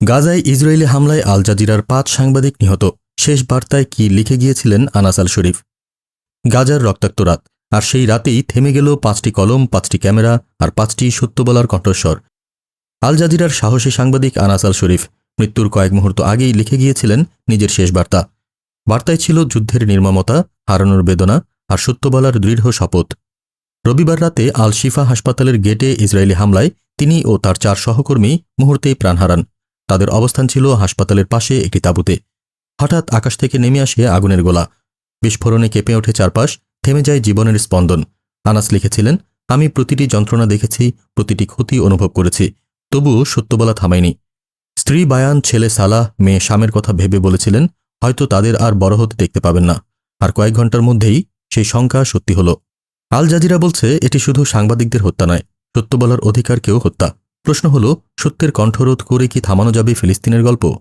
গাজায় ইসরায়েলি হামলায় আল জাজিরার পাঁচ সাংবাদিক নিহত। শেষ বার্তায় কি লিখে গিয়েছিলেন আনাস আল শরীফ? গাজার রক্তাক্ত রাত। আর সেই রাতেই থেমে গেল পাঁচটি কলম, পাঁচটি ক্যামেরা আর পাঁচটি সত্য বলার কণ্ঠস্বর। আল জাজিরার সাহসী সাংবাদিক আনাস আল শরীফ মৃত্যুর কয়েক মুহূর্ত আগেই লিখে গিয়েছিলেন নিজের শেষ বার্তা। বার্তায় ছিল যুদ্ধের নির্মমতা, হারানোর বেদনা আর সত্য বলার দৃঢ় শপথ। রবিবার রাতে আল শিফা হাসপাতালের গেটে ইসরায়েলি হামলায় তিনি ও তার চার সহকর্মী মুহূর্তেই প্রাণ হারান। তাদের অবস্থান ছিল হাসপাতালের পাশে একটি তাঁবুতে। হঠাৎ আকাশ থেকে নেমে আসে আগুনের গোলা। বিস্ফোরণে কেঁপে ওঠে চারপাশ, থেমে যায় জীবনের স্পন্দন। আনাস লিখেছিলেন, আমি প্রতিটি যন্ত্রণা দেখেছি, প্রতিটি ক্ষতি অনুভব করেছি, তবুও সত্য বলা থামায়নি। স্ত্রী বায়ান, ছেলে সালাহ, মেয়ে শামের কথা ভেবে বলেছিলেন, হয়তো তাদের আর বড় হতে দেখতে পাবেন না। আর কয়েক ঘণ্টার মধ্যেই সেই শঙ্কা সত্যি হল। আল জাজিরা বলছে, এটি শুধু সাংবাদিকদের হত্যা নয়, সত্য বলার অধিকারকেও হত্যা। প্রশ্ন হল সত্যের কণ্ঠরোধ করে কি থামানো যাবে ফিলিস্তিনের গল্প?